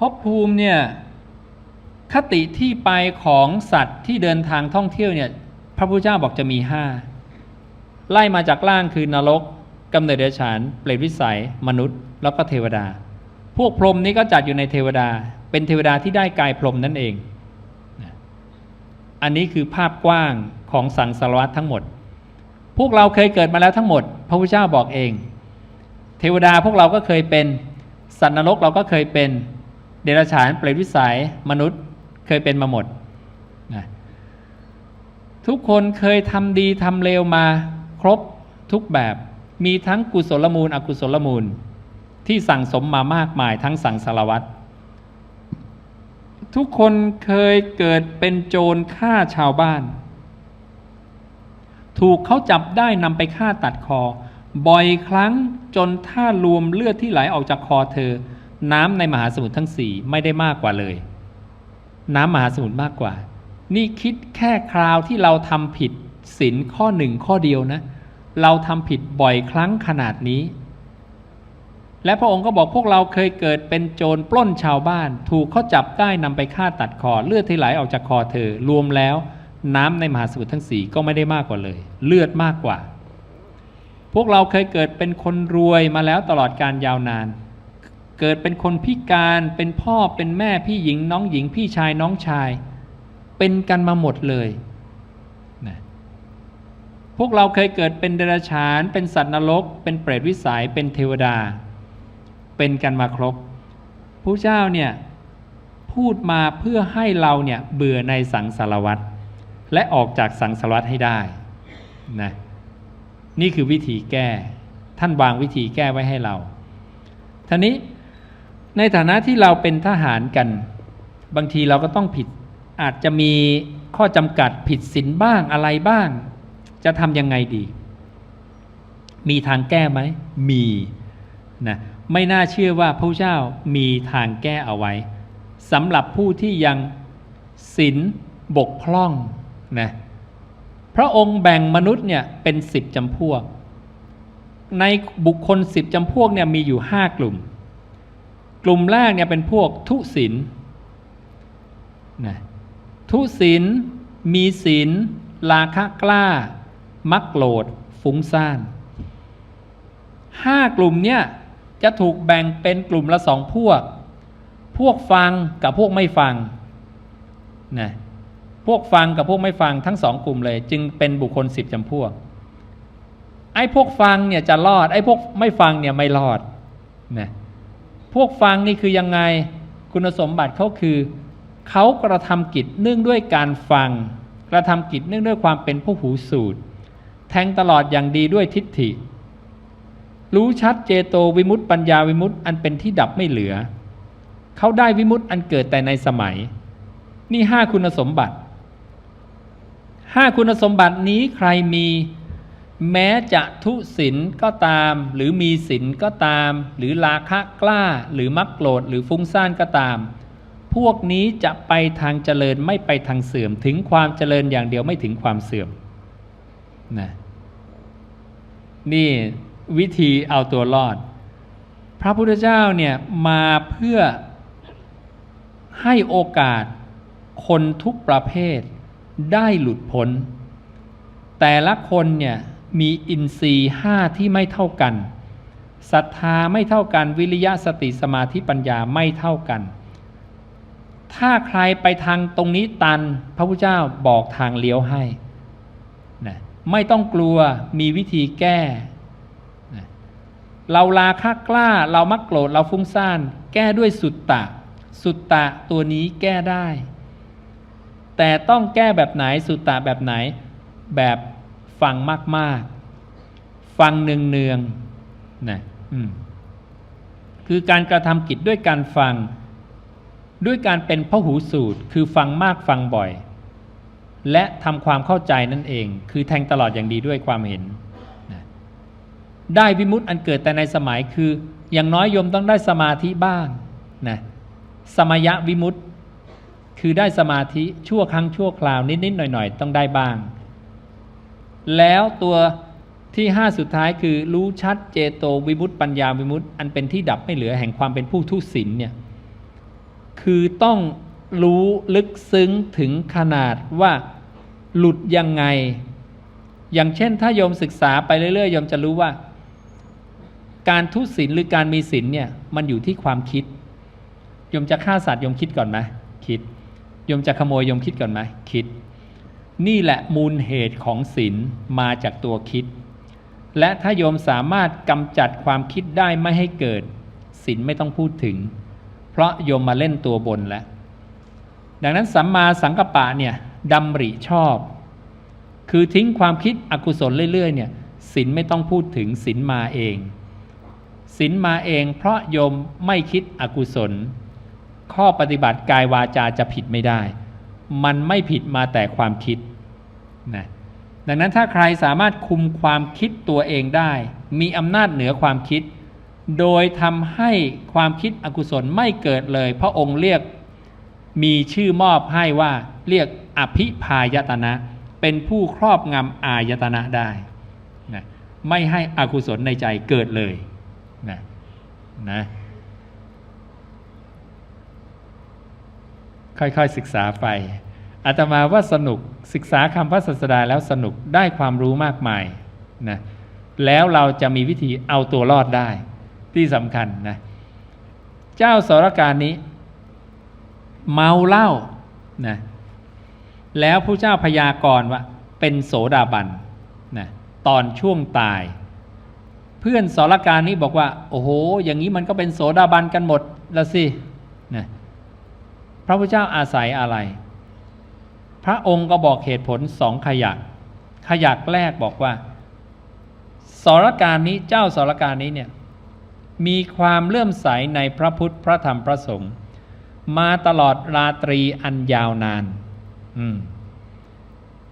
ภพภูมิเนี่ยคติที่ไปของสัตว์ที่เดินทางท่องเที่ยวเนี่ยพระพุทธเจ้าบอกจะมีห้าไล่มาจากล่างคือนรกกำเนิดเดรัจฉานเปรตวิสัย มนุษย์ แล้วก็เทวดา พวกพรหมนี้ก็จัดอยู่ในเทวดา เป็นเทวดาที่ได้กายพรหมนั่นเอง อันนี้คือภาพกว้างของสังสารวัตทั้งหมด พวกเราเคยเกิดมาแล้วทั้งหมด พระพุทธเจ้าบอกเอง เทวดาพวกเราก็เคยเป็น สัตว์นรกเราก็เคยเป็น เดรัจฉานเปรตวิสัยมนุษย์เคยเป็นมาหมดนะทุกคนเคยทำดีทำเลวมาครบทุกแบบมีทั้งกุศลมูล อกุศลมูล ที่สั่งสมมามากมายทั้งสังสารวัตรทุกคนเคยเกิดเป็นโจรฆ่าชาวบ้าน ถูกเขาจับได้นำไปฆ่าตัดคอ บ่อยครั้งจนถ้ารวมเลือดที่ไหลออกจากคอเธอ น้ำในมหาสมุทรทั้งสี่ไม่ได้มากกว่าเลย น้ำมหาสมุทรมากกว่า นี่คิดแค่คราวที่เราทำผิดศีลข้อหนึ่งข้อเดียวนะ เราทำผิดบ่อยครั้งขนาดนี้ และพระองค์ก็บอกพวกเราเคยเกิดเป็นโจรปล้นชาวบ้าน ถูกเขาจับได้นำไปฆ่าตัดคอเลือดที่ไหลออกจากคอเธอ รวมแล้ว น้ำในมหาสมุทรทั้งสี่ก็ไม่ได้มากกว่าเลย เลือดมากกว่าพวกเราเคยเกิดเป็นคนรวยมาแล้วตลอดการยาวนาน เกิดเป็นคนพิการเป็นพ่อเป็นแม่พี่หญิงน้องหญิงพี่ชายน้องชาย เป็นกันมาหมดเลยนะพวกเราเคยเกิดเป็นเดรัจฉาน เป็นสัตว์นรก เป็นเปรตวิสัยเป็นเทวดา เป็นกันมาครบพระเจ้าเนี่ยพูดมาเพื่อให้เราเนี่ยเบื่อในสังสารวัตรและออกจากสังสารวัตรให้ได้นะนี่คือวิธีแก้ท่านวางวิธีแก้ไว้ให้เราท่านี้ ในฐานะที่เราเป็นทหารกัน บางทีเราก็ต้องผิด อาจจะมีข้อจำกัดผิดศีลบ้างอะไรบ้าง จะทำยังไงดี มีทางแก้ไหม มีนะไม่น่าเชื่อว่าพระเจ้ามีทางแก้เอาไว้สำหรับผู้ที่ยังศีลบกพร่องนะพระองค์แบ่งมนุษย์เนี่ยเป็นสิบจำพวก ในบุคคลสิบจำพวกเนี่ยมีอยู่ห้ากลุ่ม กลุ่มแรกเนี่ยเป็นพวกทุศีลนะทุศีลมีศีลราคะกล้า มักโกรธฟุ้งซ่านห้ากลุ่มเนี่ยจะถูกแบ่งเป็นกลุ่มละสองพวก พวกฟังกับพวกไม่ฟังนะพวกฟังกับพวกไม่ฟังทั้งสองกลุ่มเลย จึงเป็นบุคคลสิบจำพวก ไอ้พวกฟังเนี่ยจะรอด ไอ้พวกไม่ฟังเนี่ยไม่รอดนะ พวกฟังนี่คือยังไงคุณสมบัติเขาคือ เขากระทำกิจเนื่องด้วยการฟัง กระทำกิจเนื่องด้วยความเป็นผู้หูสูตร แทงตลอดอย่างดีด้วยทิฏฐิ รู้ชัดเจโตวิมุตติปัญญาวิมุตติอันเป็นที่ดับไม่เหลือ เขาได้วิมุตติอันเกิดแต่ในสมัย นี่ห้าคุณสมบัติห้าคุณสมบัตินี้ใครมี แม้จะทุศินก็ตาม หรือมีศินก็ตาม หรือราคะกล้าหรือมักโกรธหรือฟุ้งซ่านก็ตาม พวกนี้จะไปทางเจริญไม่ไปทางเสื่อม ถึงความเจริญอย่างเดียวไม่ถึงความเสื่อมนะนี่วิธีเอาตัวรอด พระพุทธเจ้าเนี่ยมาเพื่อให้โอกาสคนทุกประเภทได้หลุดพ้น แต่ละคนเนี่ย มีอินทรีย์ห้าที่ไม่เท่ากันศรัทธาไม่เท่ากันวิริยะสติสมาธิปัญญาไม่เท่ากัน ถ้าใครไปทางตรงนี้ตันพระพุทธเจ้าบอกทางเลี้ยวให้นะไม่ต้องกลัวมีวิธีแก้นะเราลาค่ากล้าเรามักโกรธเราฟุ้งซ่าน แก้ด้วยสุตตะ สุตตะตัวนี้แก้ได้ แต่ต้องแก้แบบไหนสุตตะแบบไหนแบบ ฟังมาก ๆ ฟังเนืองๆนะคือการกระทำกิจด้วยการฟัง ด้วยการเป็นพหูสูตร คือฟังมากฟังบ่อย และทำความเข้าใจนั่นเอง คือแทงตลอดอย่างดีด้วยความเห็นนะได้วิมุตต์อันเกิดแต่ในสมัยคือ อย่างน้อยโยมต้องได้สมาธิบ้างนะสมยะวิมุตต์คือได้สมาธิชั่วครั้งชั่วคราวนิดๆหน่อยๆ ต้องได้บ้าง แล้วตัวที่ห้าสุดท้ายคือรู้ชัดเจโตวิมุตติปัญญาวิมุตติ อันเป็นที่ดับไม่เหลือแห่งความเป็นผู้ทุศิลเนี่ยคือต้องรู้ลึกซึ้งถึงขนาดว่าหลุดยังไง อย่างเช่นถ้าโยมศึกษาไปเรื่อยๆโยมจะรู้ว่า การทุศีลหรือการมีศีลเนี่ยมันอยู่ที่ความคิดโยมจะฆ่าสัตว์โยมคิดก่อนไหมคิดโยมจะขโมยโยมคิดก่อนไหมคิด นี่แหละมูลเหตุของศีลมาจากตัวคิด และถ้าโยมสามารถกำจัดความคิดได้ไม่ให้เกิดศีลไม่ต้องพูดถึง เพราะโยมมาเล่นตัวบนแล้ว ดังนั้นสัมมาสังกัปปะเนี่ยดำริชอบ คือทิ้งความคิดอกุศลเรื่อยๆเนี่ยศีลไม่ต้องพูดถึงศีลมาเองศีลมาเองเพราะโยมไม่คิดอกุศล ข้อปฏิบัติกายวาจาจะผิดไม่ได้ มันไม่ผิดมาแต่ความคิด นะดังนั้นถ้าใครสามารถคุมความคิดตัวเองได้ มีอำนาจเหนือความคิด โดยทำให้ความคิดอกุศลไม่เกิดเลย พระองค์เรียกมีชื่อมอบให้ว่าเรียกอภิพายตนะ เป็นผู้ครอบงำอายตนะได้นะไม่ให้อกุศลในใจเกิดเลยนะนะค่อยๆศึกษาไป อาตมาว่าสนุกศึกษาคำพระศาสดาแล้วสนุกได้ความรู้มากมายนะแล้วเราจะมีวิธีเอาตัวรอดได้ที่สำคัญนะเจ้าสรการนี้ เมาเหล้านะแล้วผู้เจ้าพยากรณ์ว่าเป็นโสดาบันนะตอนช่วงตาย เพื่อนสรการนี้บอกว่า โอ้โห อย่างนี้มันก็เป็นโสดาบันกันหมดละสินะพระพุทธเจ้าอาศัยอะไร พระองค์ก็บอกเหตุผลสองขยักขยักแรกบอกว่า สรการนี้เจ้าสรการนี้เนี่ยมีความเลื่อมใสในพระพุทธพระธรรมพระสงฆ์มาตลอดราตรีอันยาวนาน อืม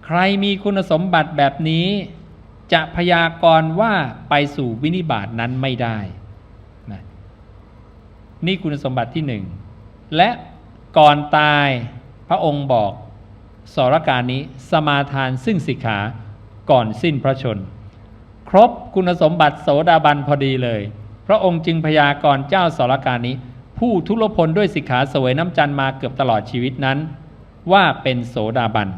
ใครมีคุณสมบัติแบบนี้ จะพยากรณ์ว่าไปสู่วินิบาตนั้นไม่ได้นะนี่คุณสมบัติที่หนึ่ง และก่อนตายพระองค์บอก สรการนี้สมาทานซึ่งสิกขาก่อนสิ้นพระชน ครบคุณสมบัติโสดาบันพอดีเลย พระองค์จึงพยากรณ์เจ้าสรการนี้ ผู้ทุรพลด้วยสิกขาสวยน้ำจันมาเกือบตลอดชีวิตนั้น ว่าเป็นโสดาบัน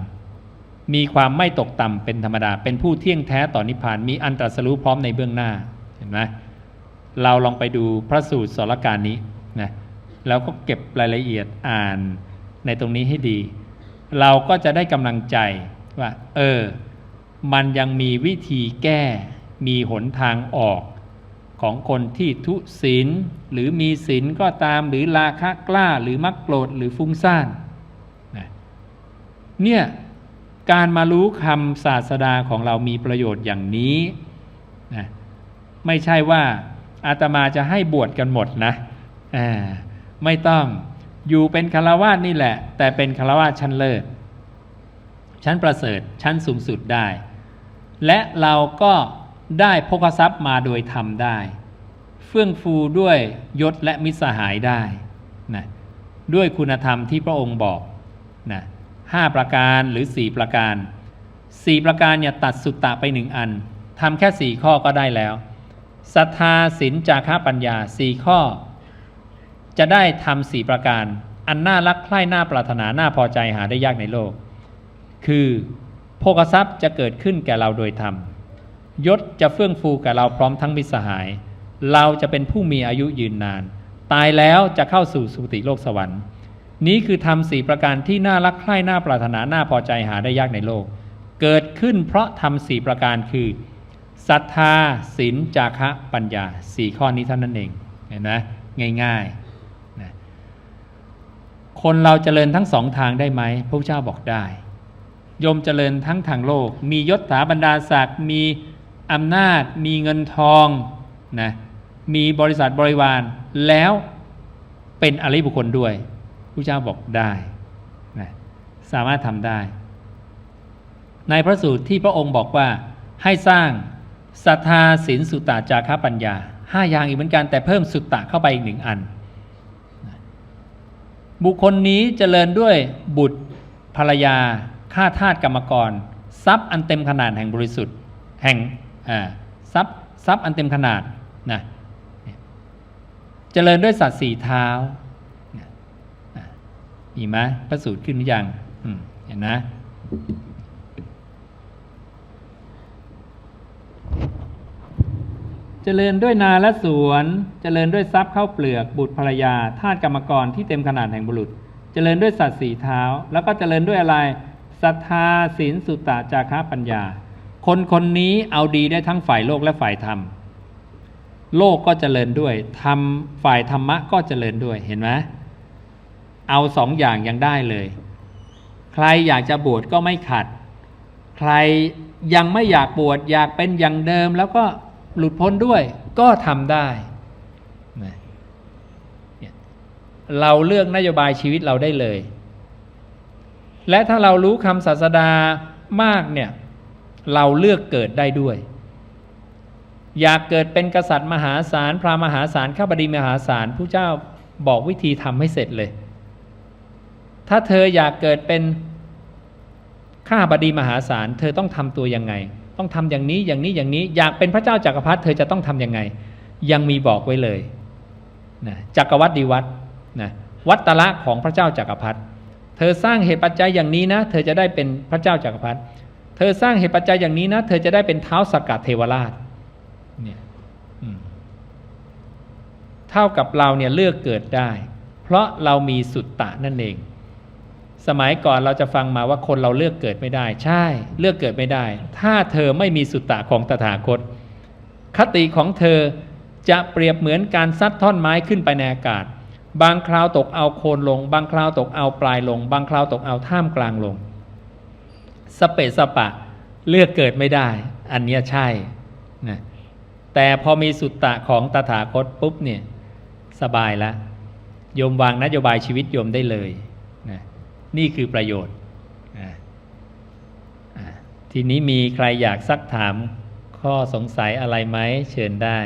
มีความไม่ตกต่ำเป็นธรรมดา เป็นผู้เที่ยงแท้ต่อนิพพานมีอันตรัสรู้พร้อมในเบื้องหน้าเห็นไหมเราลองไปดูพระสูตรสรการนี้นะแล้วก็เก็บรายละเอียดอ่านในตรงนี้ให้ดี เราก็จะได้กำลังใจว่า เออ มันยังมีวิธีแก้ มีหนทางออกของคนที่ทุศีลหรือมีศีลก็ตามหรือราคะกล้าหรือมักโกรธหรือฟุ้งซ่านนะเนี่ยการมารู้คำศาสดาของเรามีประโยชน์อย่างนี้นะไม่ใช่ว่าอาตมาจะให้บวชกันหมดนะไม่ต้อง อยู่เป็นคารวาสนี่แหละ แต่เป็นคารวาสชั้นเลิศชั้นประเสริฐชั้นสูงสุดได้ และเราก็ได้พกทรัพย์มาโดยทำได้ เฟื่องฟูด้วยยศและมิตรสหายได้นะด้วยคุณธรรมที่พระองค์บอกนะห้าประการหรือสี่ประการสี่ประการเนี่ยตัดสุตตะไปหนึ่งอันทำแค่สี่ข้อก็ได้แล้วศรัทธาศีลจาระปัญญาสี่ข้อ จะได้ทำสี่ประการ อันน่ารักใคร่น่าปรารถนาน่าพอใจหาได้ยากในโลก คือโภกทรัพย์จะเกิดขึ้นแก่เราโดยธรรมยศจะเฟื่องฟูแกับเราพร้อมทั้งมิสหาย เราจะเป็นผู้มีอายุยืนนาน ตายแล้วจะเข้าสู่สุติโลกสวรรค์ นี้คือทำสี่ประการที่น่ารักใคร่น่าปรารถนาน่าพอใจหาได้ยากในโลก เกิดขึ้นเพราะทำสี่ประการคือศรัทธาศีลจาคะปัญญาสี่ข้อนี้เท่านั้นเองเห็นไหมง่าย ๆ คนเราจเจริญทั้งสองทางได้ไหมพระพุทธเจ้าบอกได้ยมเจริญทั้งทางโลก มียศถาบรรดาศักดิ์มีอำนาจ มีเงินทองนะมีบริษัทบริวาร แล้วเป็นอริบุคคลด้วยพระเจ้าบอกได้นะสามารถทำได้ ในพระสูตรที่พระองค์บอกว่าให้สร้างศรัทธาศีลสุตตะจาระปัญญาห้าอย่างอีกเหมือนกันแต่เพิ่มสุตตะเข้าไปอีกหนึ่งอัน บุคคลนี้เจริญด้วยบุตรภรรยาข้าทาสกรรมกร ทรัพย์อันเต็มขนาดแห่งบริสุทธิ์ แห่งทรัพย์ทรัพย์อันเต็มขนาดนะเจริญด้วยสัตว์สี่เท้ามีไหมพระสูตรขึ้นหรือยังเห็นนะ เจริญด้วยนาและสวน เจริญด้วยทรัพย์เข้าวเปลือก บุตรภรรยาทาสกรรมกรที่เต็มขนาดแห่งบุรุษ เจริญด้วยสัตว์สีเท้า แล้วก็เจริญด้วยอะไรศรัทธาศีลสุตตะจาคะปัญญา คนคนนี้เอาดีได้ทั้งฝ่ายโลกและฝ่ายธรรม โลกก็เจริญด้วยธรรมฝ่ายธรรมะก็เจริญด้วยเห็นไหมเอาสองอย่างยังได้เลย ใครอยากจะบวชก็ไม่ขัด ใครยังไม่อยากบวชอยากเป็นอย่างเดิมแล้วก็ หลุดพ้นด้วยก็ทำได้นะเราเลือกนโยบายชีวิตเราได้เลย และถ้าเรารู้คำศาสดามากเนี่ยเราเลือกเกิดได้ด้วย อยากเกิดเป็นกษัตริย์มหาศาลพระมหาศาลข้าบดีมหาศาลผู้เจ้าบอกวิธีทำให้เสร็จเลย ถ้าเธออยากเกิดเป็นข้าบดีมหาศาลเธอต้องทำตัวยังไง ต้องทำอย่างนี้อย่างนี้อย่างนี้ อยากเป็นพระเจ้าจักรพรรดิเธอจะต้องทำยังไง ยังมีบอกไว้เลยนะจักรวรรดิวัตนะวัตตละของพระเจ้าจักรพรรดิเธอสร้างเหตุปัจจัยอย่างนี้นะ เธอจะได้เป็นพระเจ้าจักรพรรดิเธอสร้างเหตุปัจจัยอย่างนี้นะ เธอจะได้เป็นเท้าสกัดเทวราชเนี่ยเท่ากับเราเนี่ยเลือกเกิดได้ เพราะเรามีสุตตะนั่นเอง สมัยก่อนเราจะฟังมาว่าคนเราเลือกเกิดไม่ได้ ใช่ เลือกเกิดไม่ได้ ถ้าเธอไม่มีสุตตะของตถาคต คติของเธอจะเปรียบเหมือนการซัดท่อนไม้ขึ้นไปในอากาศ บางคราวตกเอาโคนลง บางคราวตกเอาปลายลง บางคราวตกเอาท่ามกลางลง สเปะสปะ เลือกเกิดไม่ได้ อันนี้ใช่นะแต่พอมีสุตตะของตถาคตปุ๊บเนี่ยสบายแล้วโยมวางนโยบายชีวิตโยมได้เลยนะ นี่คือประโยชน์ ทีนี้มีใครอยากซักถามข้อสงสัยอะไรไหมเชิญได้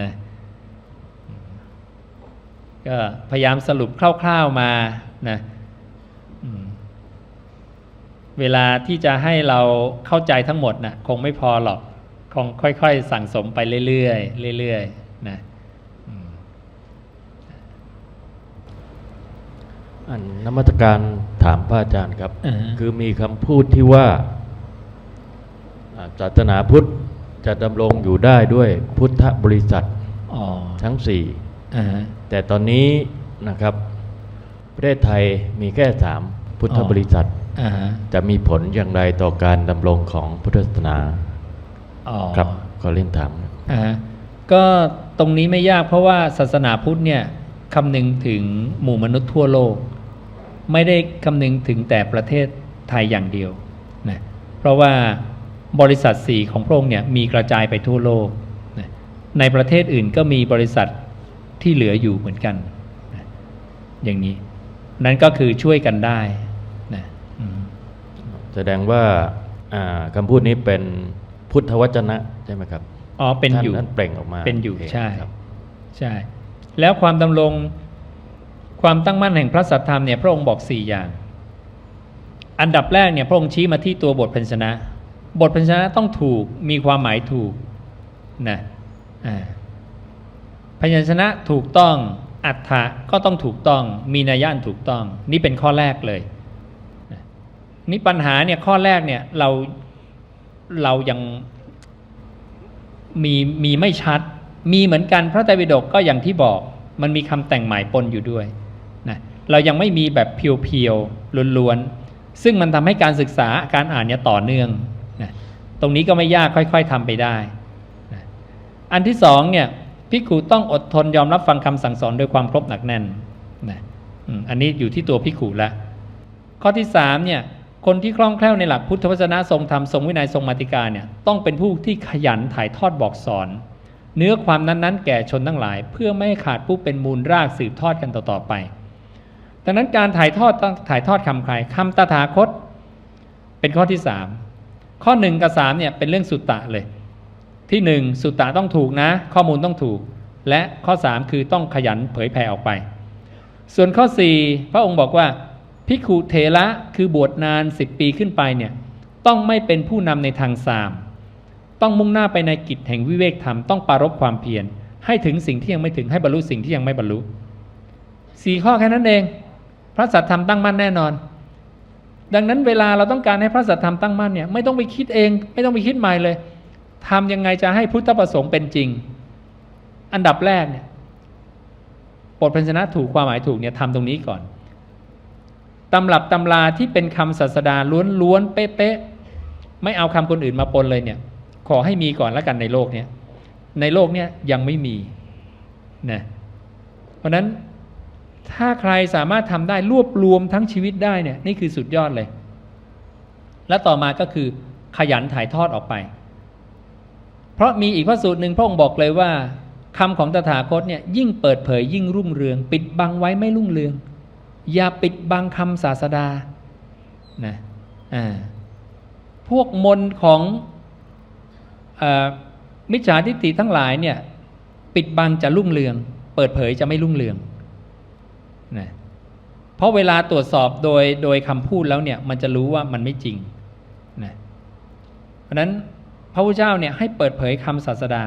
นะก็พยายามสรุปคร่าวๆมานะเวลาที่จะให้เราเข้าใจทั้งหมดนะ่ะคงไม่พอหรอก คงค่อยๆ สั่งสมไปเรื่อยๆเรื่อยๆนะอืม อันนมัตการถามพระอาจารย์ครับอ่าฮะคือมีคำพูดที่ว่าอ่าศาสนาพุทธจะดำรงอยู่ได้ด้วยพุทธบริษัทอ๋อทั้งสี่อ่าฮะแต่ตอนนี้นะครับ ประเทศไทยมีแค่สามพุทธอ๋อบริษัทอ่าฮะจะมีผลอย่างไรต่อการดำรงของพุทธศาสนาอ๋อครับขอเรียนถามครับอ่าฮะก็ตรงนี้ไม่ยากเพราะว่าศาสนาพุทธเนี่ยคำนึงถึงหมู่มนุษย์ทั่วโลก ไม่ได้คำนึงถึงแต่ประเทศไทยอย่างเดียวนะเพราะว่าบริษัทสีของพระองค์เนี่ยมีกระจายไปทั่วโลกนะในประเทศอื่นก็มีบริษัทที่เหลืออยู่เหมือนกันนะอย่างนี้ นั้นก็คือช่วยกันได้นะอืมแสดงว่าอ่าคำพูดนี้เป็นพุทธวจนะใช่ไหมครับอ๋อเป็นอยู่ท่าท่านเปล่งออกมาเป็นอยู่โคใช่ครับใช่ แล้วความดำรง ความตั้งมั่นแห่งพระสัทธรรมเนี่ยพระองค์บอกสี่อย่าง อันดับแรกเนี่ยพระองค์ชี้มาที่ตัวบทพันชนะ บทพันชนะต้องถูกมีความหมายถูกนะอ่าพยัญชนะถูกต้องอัฏฐะก็ต้องถูกต้องมีนัยยะถูกต้อง นี่เป็นข้อแรกเลยนี่ปัญหาเนี่ยข้อแรกเนี่ยเราเรายังมีมีไม่ชัด มีเหมือนกันพระไตรปิฎกก็อย่างที่บอก มันมีคำแต่งหมายปนอยู่ด้วย เรายังไม่มีแบบเพียวๆล้วนๆซึ่งมันทำให้การศึกษาการอ่านเนี่ยต่อเนื่องนะตรงนี้ก็ไม่ยากค่อย ๆทำไปได้นะอันที่สองเนี่ยพิกขุต้องอดทนยอมรับฟังคำสั่งสอนโดยความครบหนักแน่นนะอันนี้อยู่ที่ตัวพิกขุละข้อที่สามเนี่ยคนที่คล่องแคล่วในหลักพุทธวจนะทรงธรรมทรงวินัยทรงมาติกาเนี่ยต้องเป็นผู้ที่ขยันถ่ายทอดบอกสอน เนื้อความนั้นๆ แก่ชนทั้งหลาย เพื่อไม่ให้ขาดผู้เป็นมูลรากสืบทอดกันต่อๆไป ดังนั้นการถ่ายทอดต้องถ่ายทอดคำใครคำตถาคต เป็นข้อที่สามข้อหนึ่งกับสามเนี่ยเป็นเรื่องสุตตะเลย ที่หนึ่งสุตตะต้องถูกนะ ข้อมูลต้องถูก และข้อสามคือต้องขยันเผยแผ่ออกไป ส่วนข้อ4พระองค์บอกว่าภิกขุเถระคือบวชนาน10ปีขึ้นไปเนี่ยต้องไม่เป็นผู้นำในทางสามต้องมุ่งหน้าไปในกิจแห่งวิเวกธรรมต้องปรารบความเพียรให้ถึงสิ่งที่ยังไม่ถึงให้บรรลุสิ่งที่ยังไม่บรรลุสี่ข้อแค่นั้นเอง พระสัทธรรมตั้งมั่นแน่นอน ดังนั้นเวลาเราต้องการให้พระสัทธรรมตั้งมั่นเนี่ยไม่ต้องไปคิดเอง ไม่ต้องไปคิดใหม่เลยทำยังไงจะให้พุทธประสงค์เป็นจริง อันดับแรกเนี่ยบทพันชนะถูกความหมายถูกเนี่ยทำตรงนี้ก่อนตำรับตำราที่เป็นคำศาสดาล้วนๆเป๊ะๆไม่เอาคำคนอื่นมาปนเลยเนี่ย ขอให้มีก่อนแล้วกันในโลกเนี้ยในโลกเนี้ยยังไม่มีนะเพราะฉะนั้น ถ้าใครสามารถทำได้รวบรวมทั้งชีวิตได้เนี่ยนี่คือสุดยอดเลย และต่อมาก็คือขยันถ่ายทอดออกไป เพราะมีอีกพระสูตรหนึ่งพระองค์บอกเลยว่าคำของตถาคตเนี่ยยิ่งเปิดเผยยิ่งรุ่งเรือง ปิดบังไว้ไม่รุ่งเรือง อย่าปิดบังคำศาสดานะอ่าพวกมนของอมิจฉาทิฏฐิทั้งหลายเนี่ยปิดบังจะรุ่งเรือง เปิดเผยจะไม่รุ่งเรือง นะเพราะเวลาตรวจสอบโดยโดยคำพูดแล้วเนี่ยมันจะรู้ว่ามันไม่จริงนะเพราะนั้นพระพุทธเจ้าเนี่ยให้เปิดเผยคำศาสดา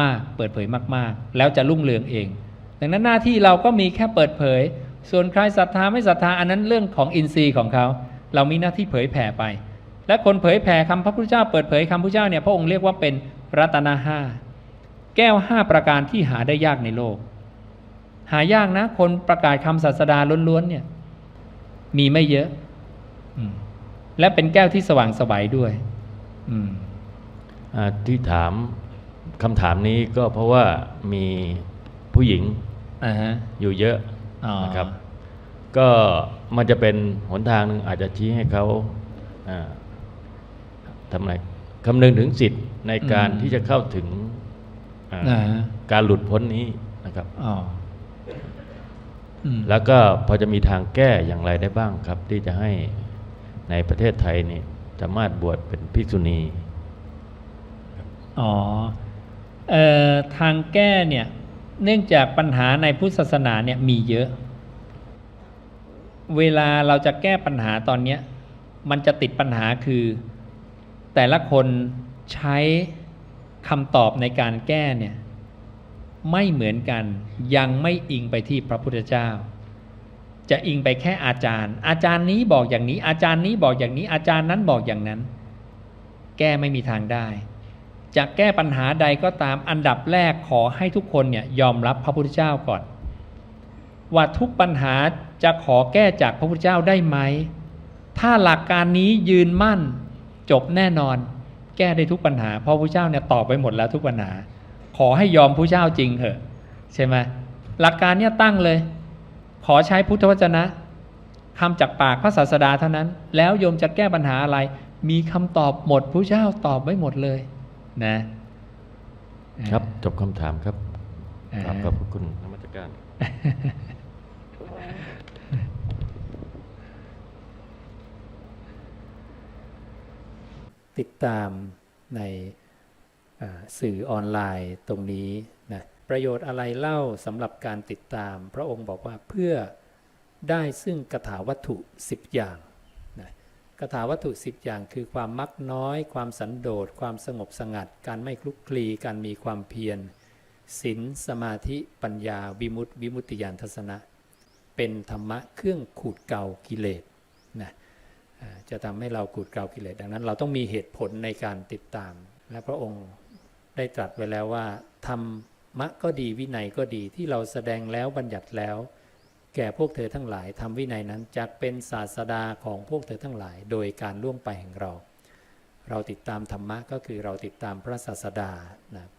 มากๆ เปิดเผยมาก ๆ แล้วจะรุ่งเรืองเองดังนั้นหน้าที่เราก็มีแค่เปิดเผย ส่วนใครศรัทธาไม่ศรัทธาอันนั้นเรื่องของอินทรีย์ของเขา เรามีหน้าที่เผยแผ่ไป และคนเผยแผ่คำพระพุทธเจ้าเปิดเผยคำพระพุทธเจ้าเนี่ยพระองค์เรียกว่าเป็นรัตนาห้าแก้วห้าประการที่หาได้ยากในโลก หายากนะ คนประกาศคำศาสดาล้วนๆเนี่ย มีไม่เยอะอืมและเป็นแก้วที่สว่างไสวัยด้วยอืมอ่าที่ถามคำถามนี้ก็เพราะว่ามีผู้หญิงอ่าฮะอยู่เยอะอ๋อนะครับ ก็มันจะเป็นหนทางหนึ่งอาจจะชี้ให้เขาอ่าทำอะไรคำนึงถึงสิทธิ์ในการที่จะเข้าถึงอ่าอ่าฮะการหลุดพ้นนี้นะครับอ๋ออืม แล้วก็พอจะมีทางแก้อย่างไรได้บ้างครับ ที่จะให้ในประเทศไทยนี่สามารถบวชเป็นภิกษุณี อ๋อเอ่อทางแก้เนี่ยเนื่องจากปัญหาในพุทธศาสนาเนี่ยมีเยอะ เวลาเราจะแก้ปัญหาตอนเนี้ยมันจะติดปัญหาคือ แต่ละคนใช้คำตอบในการแก้เนี่ย ไม่เหมือนกัน ยังไม่อิงไปที่พระพุทธเจ้า จะอิงไปแค่อาจารย์ อาจารย์นี้บอกอย่างนี้ อาจารย์นี้บอกอย่างนี้ อาจารย์นั้นบอกอย่างนั้น แก้ไม่มีทางได้จะแก้ปัญหาใดก็ตามอันดับแรกขอให้ทุกคนเนี่ยยอมรับพระพุทธเจ้าก่อน ว่าทุกปัญหาจะขอแก้จากพระพุทธเจ้าได้ไหม ถ้าหลักการนี้ยืนมั่น จบแน่นอน แก้ได้ทุกปัญหาเพราะพระพุทธเจ้าเนี่ยตอบไปหมดแล้วทุกปัญหา ขอให้ยอมพระเจ้าจริงเถอะใช่ไหมหลักการเนี่ยตั้งเลย ขอใช้พุทธวจนะคำจากปากพระศาสดาเท่านั้น แล้วโยมจะแก้ปัญหาอะไร มีคำตอบหมดพระเจ้าตอบไว้หมดเลยนะ ครับจบคำถามครับอ่าครับขอบพระคุณนมัสการติดตามในอ่า สื่อออนไลน์ตรงนี้นะประโยชน์อะไรเล่าสำหรับการติดตาม พระองค์บอกว่าเพื่อได้ซึ่งกถาวัตถุ 10 อย่างนะกถาวัตถุ 10 อย่างคือความมักน้อย ความสันโดษ ความสงบสงัด การไม่คลุกคลี การมีความเพียรศีลสมาธิปัญญาวิมุตติวิมุตติญาณทัศนะ เป็นธรรมะเครื่องขูดเกากิเลสนะจะทำให้เราขูดเกลากิเลสดังนั้นเราต้องมีเหตุผลในการติดตาม และพระองค์ ได้ตรัสไว้แล้วว่าธรรมะก็ดีวินัยก็ดีที่เราแสดงแล้วบัญญัติแล้ว แก่พวกเธอทั้งหลายทำวินัยนั้นจักเป็นศาสดาของพวกเธอทั้งหลาย โดยการล่วงไปแห่งเรา เราติดตามธรรมะก็คือเราติดตามพระศาสดานะ